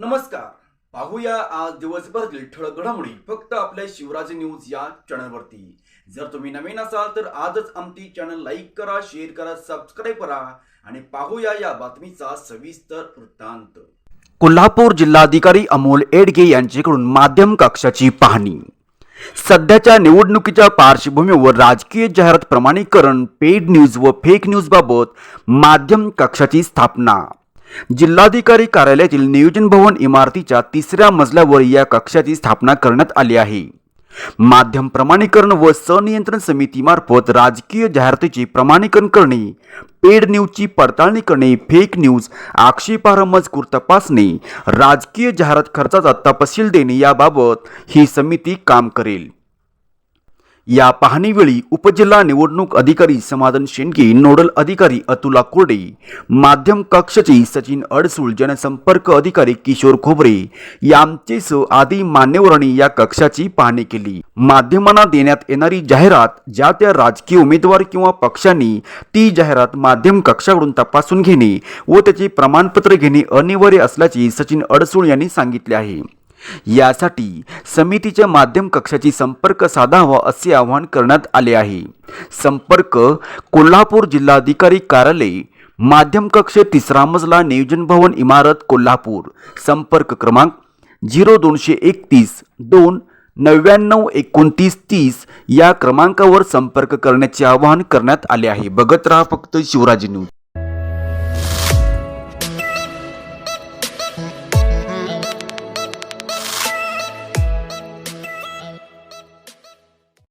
नमस्कार. पाहूया आज दिवसभरातील ठळक घडामोडी फक्त आपल्या शिवराज न्यूज या चॅनलवरती. जर तुम्ही नवीन असाल तर आजच आमची चॅनल लाईक करा शेअर करा सबस्क्राईब करा आणि पाहूया या बातमीचा सविस्तर वृत्तांत. कोल्हापूर जिल्हाधिकारी अमोल एडगे यांच्याकडून माध्यम कक्षाची पाहणी. सध्याच्या निवडणुकीच्या पार्श्वभूमीवर राजकीय जाहिरात प्रमाणीकरण पेड न्यूज व फेक न्यूज बाबत माध्यम कक्षाची स्थापना. जिल्हाधिकारी कार्यालयातील नियोजन भवन इमारतीच्या तिसऱ्या मजल्यावर या कक्षाची स्थापना करण्यात आली आहे. माध्यम प्रमाणीकरण व सनियंत्रण समितीमार्फत राजकीय जाहिरातीचे प्रमाणीकरण करणे पेड न्यूजची पडताळणी करणे फेक न्यूज आक्षेपार्ह मजकूर तपासणे राजकीय जाहिरात खर्चाचा तपशील देणे याबाबत ही समिती काम करेल. या पाहणीवेळी उपजिल्हा निवडणूक अधिकारी समाधान शेंडगे नोडल अधिकारी अतुला कोरडे माध्यम कक्षाचे सचिन अडसूळ जनसंपर्क अधिकारी किशोर खोबरे यांचेसह आदी मान्यवरांनी या कक्षाची पाहणी केली. माध्यमांना देण्यात येणारी जाहिरात ज्या त्या राजकीय उमेदवार किंवा पक्षांनी ती जाहिरात माध्यम कक्षाकडून तपासून घेणे व त्याचे प्रमाणपत्र घेणे अनिवार्य असल्याचे सचिन अडसूळ यांनी सांगितले आहे. यासाठी समितीच्या माध्यम कक्षाची संपर्क साधावा असे आवाहन करण्यात आले आहे. संपर्क कोल्हापूर जिल्हाधिकारी कार्यालय माध्यम कक्ष तिसरा मजला नियोजन भवन इमारत कोल्हापूर. संपर्क क्रमांक झिरो दोनशे एकतीस दोन नव्याण्णव एकोणतीस तीस या क्रमांकावर संपर्क करण्याचे आवाहन करण्यात आले आहे. बघत राहा फक्त शिवराजी न्यूज.